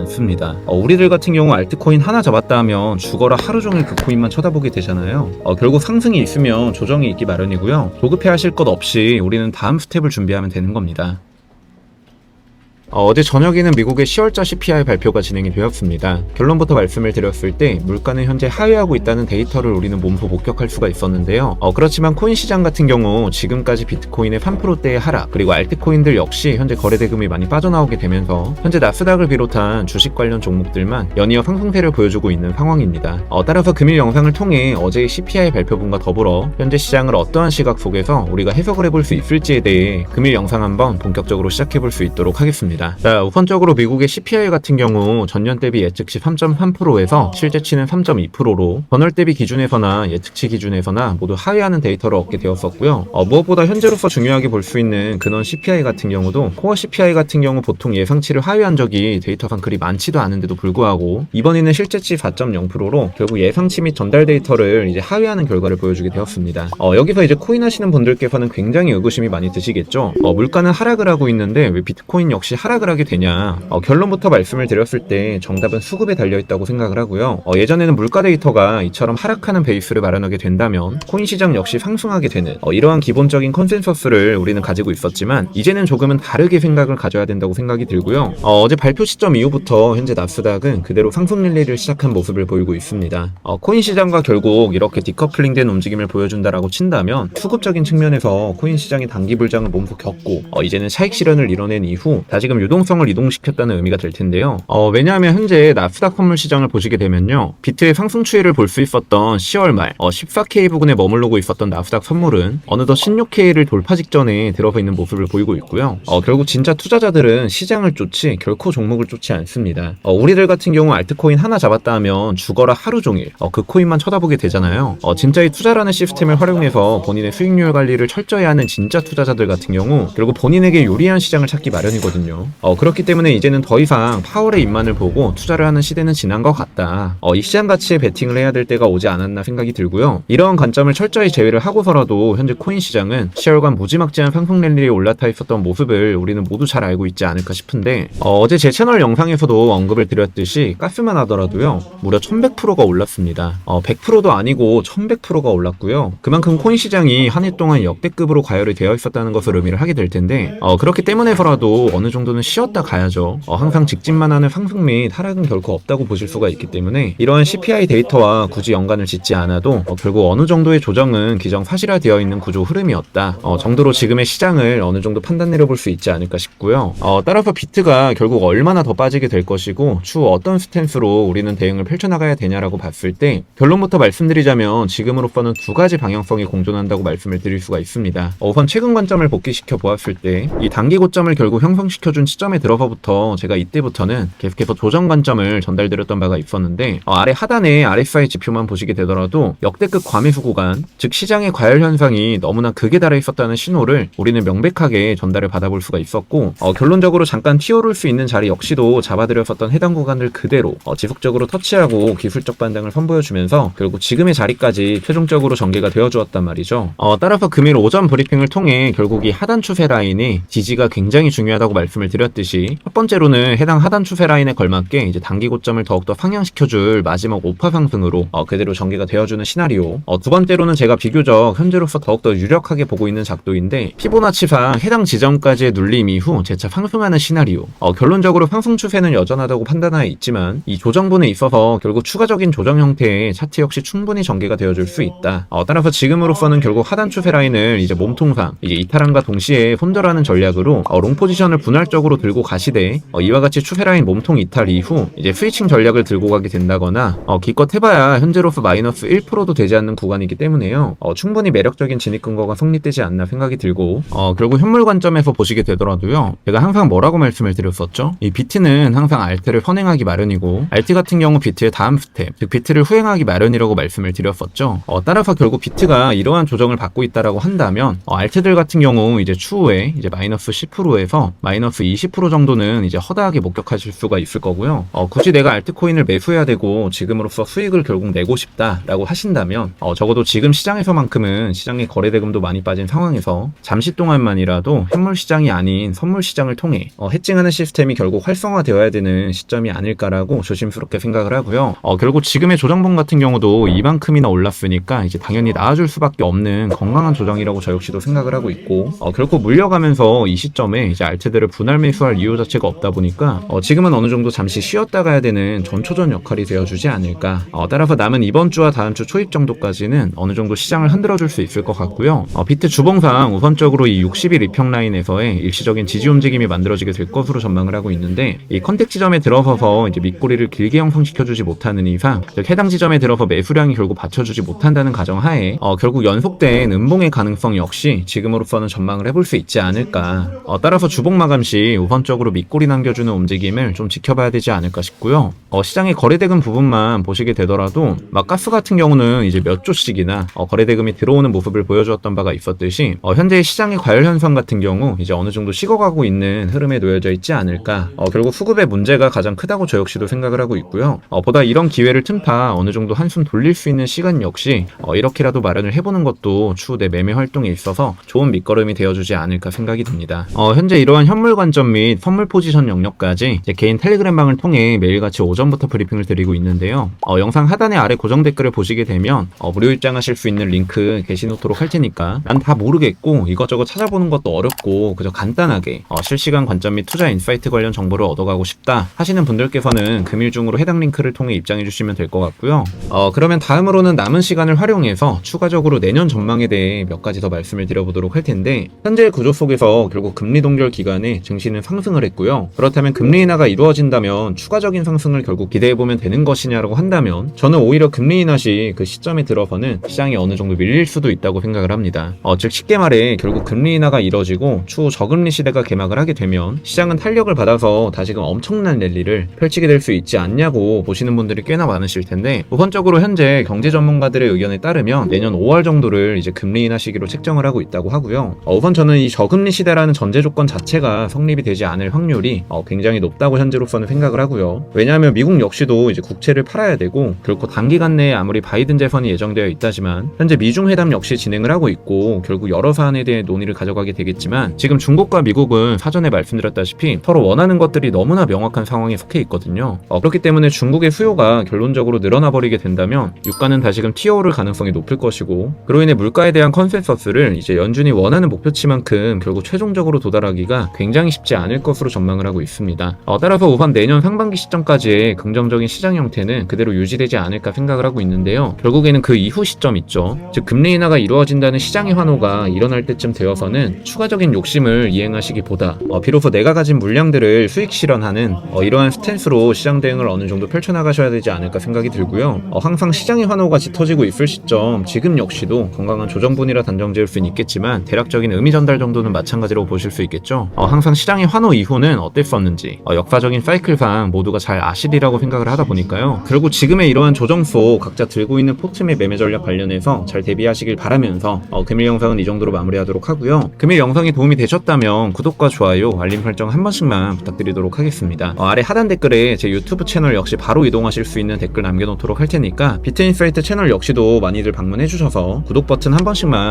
않습니다. 어, 우리들 같은 경우 알트코인 하나 잡았다 하면 죽어라 하루 종일 그 코인만 쳐다보게 되잖아요. 어, 결국 상승이 있으면 조정이 있기 마련이고요. 조급해 하실 것 없이 우리는 다음 스텝을 준비하면 되는 겁니다. 어, 제 저녁에는 미국의 10월자 CPI 발표가 진행이 되었습니다. 결론부터 말씀을 드렸을 때 물가는 현재 하회하고 있다는 데이터를 우리는 몸소 목격할 수가 있었는데요. 어, 그렇지만 코인 시장 같은 경우 지금까지 비트코인의 3%대의 하락 그리고 알트코인들 역시 현재 거래대금이 많이 빠져나오게 되면서 현재 나스닥을 비롯한 주식 관련 종목들만 연이어 상승세를 보여주고 있는 상황입니다. 어, 따라서 금일 영상을 통해 어제의 CPI 발표분과 더불어 현재 시장을 어떠한 시각 속에서 우리가 해석을 해볼 수 있을지에 대해 금일 영상 한번 본격적으로 시작해 볼 수 있도록 하겠습니다. 자, 우선적으로 미국의 CPI 같은 경우 전년 대비 예측치 3.3%에서 실제치는 3.2%로 전월 대비 기준에서나 예측치 기준에서나 모두 하회하는 데이터를 얻게 되었었고요. 어, 무엇보다 현재로서 중요하게 볼 수 있는 근원 CPI 같은 경우도 코어 CPI 같은 경우 보통 예상치를 하회한 적이 데이터상 그리 많지도 않은데도 불구하고 이번에는 실제치 4.0%로 결국 예상치 및 전달 데이터를 이제 하회하는 결과를 보여주게 되었습니다. 어, 여기서 이제 코인 하시는 분들께서는 굉장히 의구심이 많이 드시겠죠. 어, 물가는 하락을 하고 있는데 왜 비트코인 역시 하락 을 하게 되냐? 어, 결론부터 말씀을 드렸을 때 정답은 수급에 달려 있다고 생각을 하고요. 어, 예전에는 물가 데이터가 이처럼 하락하는 베이스를 마련하게 된다면 코인 시장 역시 상승하게 되는 어, 이러한 기본적인 컨센서스를 우리는 가지고 있었지만 이제는 조금은 다르게 생각을 가져야 된다고 생각이 들고요. 어, 제 발표 시점 이후부터 현재 나스닥은 그대로 상승 랠리를 시작한 모습을 보이고 있습니다. 어, 코인 시장과 결국 이렇게 디커플링된 움직임을 보여준다라고 친다면 수급적인 측면에서 코인 시장이 단기 불장을 몸소 겪고 어, 이제는 차익 실현을 이뤄낸 이후 다시금 유동성을 이동시켰다는 의미가 될 텐데요. 어, 왜냐하면 현재 나스닥 선물 시장을 보시게 되면요. 비트의 상승 추이를 볼 수 있었던 10월 말 어, 14K 부근에 머무르고 있었던 나스닥 선물은 어느덧 16K를 돌파 직전에 들어서 있는 모습을 보이고 있고요. 어, 결국 진짜 투자자들은 시장을 쫓지 결코 종목을 쫓지 않습니다. 어, 우리들 같은 경우 알트코인 하나 잡았다 하면 죽어라 하루 종일 어, 그 코인만 쳐다보게 되잖아요. 어, 진짜 이 투자라는 시스템을 활용해서 본인의 수익률 관리를 철저히 하는 진짜 투자자들 같은 경우 결국 본인에게 유리한 시장을 찾기 마련이거든요. 어, 그렇기 때문에 이제는 더 이상 파월의 입만을 보고 투자를 하는 시대는 지난 것 같다. 어, 이 시장 가치에 베팅을 해야 될 때가 오지 않았나 생각이 들고요. 이러한 관점을 철저히 제외를 하고서라도 현재 코인 시장은 10월간 무지막지한 상승 랠리에 올라타 있었던 모습을 우리는 모두 잘 알고 있지 않을까 싶은데 어, 제제 채널 영상에서도 언급을 드렸듯이 가스만 하더라도요 무려 1100%가 올랐습니다. 어, 100%도 아니고 1100%가 올랐고요. 그만큼 코인 시장이 한 해 동안 역대급으로 과열이 되어 있었다는 것을 의미를 하게 될 텐데 어, 그렇기 때문에서라도 어느 정도는 쉬었다 가야죠. 어, 항상 직진만 하는 상승 및 하락은 결코 없다고 보실 수가 있기 때문에 이러한 CPI 데이터와 굳이 연관을 짓지 않아도 어, 결국 어느 정도의 조정은 기정 사실화되어 있는 구조 흐름이었다 어, 정도로 지금의 시장을 어느 정도 판단 내려볼 수 있지 않을까 싶고요. 어, 따라서 비트가 결국 얼마나 더 빠지게 될 것이고 추후 어떤 스탠스로 우리는 대응을 펼쳐나가야 되냐라고 봤을 때 결론부터 말씀드리자면 지금으로서는 두 가지 방향성이 공존한다고 말씀을 드릴 수가 있습니다. 어, 우선 최근 관점을 복귀시켜 보았을 때 이 단기 고점을 결국 형성시켜준 시점에 들어서부터 제가 이때부터는 계속해서 조정 관점을 전달드렸던 바가 있었는데 어, 아래 하단에 RSI 지표만 보시게 되더라도 역대급 과매수 구간 즉 시장의 과열 현상이 너무나 극에 달해 있었다는 신호를 우리는 명백하게 전달을 받아볼 수가 있었고 어, 결론적으로 잠깐 튀어오를 수 있는 자리 역시도 잡아드렸었던 해당 구간을 그대로 어, 지속적으로 터치하고 기술적 반등을 선보여주면서 결국 지금의 자리까지 최종적으로 전개가 되어주었단 말이죠. 어, 따라서 금일 오전 브리핑을 통해 결국 이 하단 추세 라인이 지지가 굉장히 중요하다고 말씀을 드렸듯이 첫 번째로는 해당 하단 추세 라인에 걸맞게 이제 단기 고점을 더욱더 상향시켜줄 마지막 오파 상승으로 어, 그대로 전개가 되어주는 시나리오. 어, 두 번째로는 제가 비교적 현재로서 더욱더 유력하게 보고 있는 작도인데 피보나치상 해당 지점까지의 눌림 이후 재차 상승하는 시나리오. 어, 결론적으로 상승 추세는 여전하다고 판단하에 있지만 이 조정분에 있어서 결국 추가적인 조정 형태의 차트 역시 충분히 전개가 되어줄 수 있다. 어, 따라서 지금으로서는 결국 하단 추세 라인을 이제 몸통상 이제 이탈함과 동시에 손절하는 전략으로 어, 롱 포지션을 분할적으로 들고 가시되 어, 이와 같이 추세 라인 몸통 이탈 이후 이제 스위칭 전략을 들고 가게 된다거나 어, 기껏 해봐야 현재로서 마이너스 1%도 되지 않는 구간이기 때문에요. 어, 충분히 매력적인 진입 근거가 성립되지 않나 생각이 들고 어, 결국 현물 관점에서 보시게 되더라도요. 제가 항상 뭐라고 말씀을 드렸었죠? 이 비트는 항상 알트를 선행하기 마련이고 알트 같은 경우 비트의 다음 스텝, 즉 비트를 후행하기 마련이라고 말씀을 드렸었죠. 어, 따라서 결국 비트가 이러한 조정을 받고 있다라고 한다면 어, 알트들 같은 경우 이제 추후에 이제 마이너스 10%에서 마이너스 20% 정도는 이제 허다하게 목격하실 수가 있을 거고요. 어, 굳이 내가 알트코인을 매수해야 되고 지금으로서 수익을 결국 내고 싶다라고 하신다면 어, 적어도 지금 시장에서만큼은 시장의 거래 대금도 많이 빠진 상황에서 잠시 동안만이라도 현물 시장이 아닌 선물 시장을 통해 어, 해칭하는 시스템이 결국 활성화되어야 되는 시점이 아닐까라고 조심스럽게 생각을 하고요. 어, 결국 지금의 조정봉 같은 경우도 이만큼이나 올랐으니까 이제 당연히 나아줄 수밖에 없는 건강한 조정이라고 저 역시도 생각을 하고 있고 어, 결코 물려가면서 이 시점에 이제 알트들을 분할 매수할 이유 자체가 없다 보니까 어, 지금은 어느 정도 잠시 쉬었다 가야 되는 전초전 역할이 되어주지 않을까. 어, 따라서 남은 이번 주와 다음 주 초입 정도까지는 어느 정도 시장을 흔들어 줄 수 있을 것 같고요. 어, 비트 주봉상 우선적으로 이 60일 이평 라인에서의 일시적인 지지 움직임이 만들어지게 될 것으로 전망을 하고 있는데 이 컨택 지점에 들어서서 이제 밑꼬리를 길게 형성시켜주지 못하는 이상 즉 해당 지점에 들어서 매수량이 결국 받쳐주지 못한다는 가정하에 어, 결국 연속된 음봉의 가능성 역시 지금으로서는 전망을 해볼 수 있지 않을까. 어, 따라서 주봉 마감 시 우선적으로 밑꼬리 남겨주는 움직임을 좀 지켜봐야 되지 않을까 싶고요. 어, 시장의 거래대금 부분만 보시게 되더라도 막 가스 같은 경우는 이제 몇 조씩이나 어, 거래대금이 들어오는 모습을 보여주었던 바가 있었듯이 어, 현재 시장의 과열 현상 같은 경우 이제 어느 정도 식어가고 있는 흐름에 놓여져 있지 않을까. 어, 결국 수급의 문제가 가장 크다고 저 역시도 생각을 하고 있고요. 어, 보다 이런 기회를 틈타 어느 정도 한숨 돌릴 수 있는 시간 역시 어, 이렇게라도 마련을 해보는 것도 추후 내 매매 활동에 있어서 좋은 밑거름이 되어주지 않을까 생각이 듭니다. 어, 현재 이러한 현물 관점 및 선물 포지션 영역까지 제 개인 텔레그램 방을 통해 매일같이 오전부터 브리핑을 드리고 있는데요. 어, 영상 하단의 아래 고정 댓글을 보시게 되면 어, 무료 입장하실 수 있는 링크 게시놓도록 할 테니까 난 다 모르겠고 이것저것 찾아보는 것도 어렵고 그저 간단하게 어, 실시간 관점 및 투자 인사이트 관련 정보를 얻어가고 싶다 하시는 분들께서는 금일 중으로 해당 링크를 통해 입장해 주시면 될 것 같고요. 어, 그러면 다음으로는 남은 시간을 활용해서 추가적으로 내년 전망에 대해 몇 가지 더 말씀을 드려보도록 할 텐데 현재 구조 속에서 결국 금리 동결 기간에 증시 는 상승을 했고요. 그렇다면 금리 인하가 이루어진다면 추가적인 상승을 결국 기대해 보면 되는 것이냐라고 한다면 저는 오히려 금리 인하 시 그 시점에 들어서는 시장이 어느 정도 밀릴 수도 있다고 생각을 합니다. 어, 즉 쉽게 말해 결국 금리 인하가 이뤄지고 추후 저금리 시대가 개막을 하게 되면 시장은 탄력을 받아서 다시금 엄청난 랠리를 펼치게 될 수 있지 않냐고 보시는 분들이 꽤나 많으실 텐데 우선적으로 현재 경제 전문가들의 의견에 따르면 내년 5월 정도를 이제 금리 인하 시기로 책정을 하고 있다고 하고요. 어, 우선 저는 이 저금리 시대라는 전제 조건 자체가 성립 이 되지 않을 확률이 어, 굉장히 높다고 현재로서는 생각을 하고요. 왜냐하면 미국 역시도 이제 국채를 팔아야 되고 결코 단기간 내에 아무리 바이든 재선이 예정되어 있다지만 현재 미중 회담 역시 진행을 하고 있고 결국 여러 사안에 대해 논의를 가져가게 되겠지만 지금 중국과 미국은 사전에 말씀드렸다시피 서로 원하는 것들이 너무나 명확한 상황에 속해 있거든요. 어, 그렇기 때문에 중국의 수요가 결론적으로 늘어나 버리게 된다면 유가는 다시금 튀어오를 가능성이 높을 것이고 그로 인해 물가에 대한 컨센서스를 이제 연준이 원하는 목표치만큼 결국 최종적으로 도달하기가 굉장히 쉽지 않을 것으로 전망을 하고 있습니다. 어, 따라서 우선 내년 상반기 시점까지의 긍정적인 시장 형태는 그대로 유지되지 않을까 생각을 하고 있는데요. 결국에는 그 이후 시점 있죠. 즉 금리 인하가 이루어진다는 시장의 환호가 일어날 때쯤 되어서는 추가적인 욕심을 이행하시기보다 어, 비로소 내가 가진 물량들을 수익 실현하는 어, 이러한 스탠스로 시장 대응을 어느 정도 펼쳐나가셔야 되지 않을까 생각이 들고요. 어, 항상 시장의 환호가 짙어지고 있을 시점 지금 역시도 건강한 조정분이라 단정 지을 수는 있겠지만 대략적인 의미 전달 정도는 마찬가지로 보실 수 있겠죠. 어, 항상 시장의 환호 이후는 어땠었는지 어, 역사적인 사이클상 모두가 잘 아시리라고 생각을 하다 보니까요. 그리고 지금의 이러한 조정 속 각자 들고 있는 포트의 매매 전략 관련해서 잘 대비하시길 바라면서 어, 금일 영상은 이 정도로 마무리하도록 하고요. 금일 영상이 도움이 되셨다면 구독과 좋아요, 알림 설정 한 번씩만 부탁드리도록 하겠습니다. 어, 아래 하단 댓글에 제 유튜브 채널 역시 바로 이동하실 수 있는 댓글 남겨놓도록 할 테니까 비트인사이트 채널 역시도 많이들 방문해 주셔서 구독 버튼 한 번씩만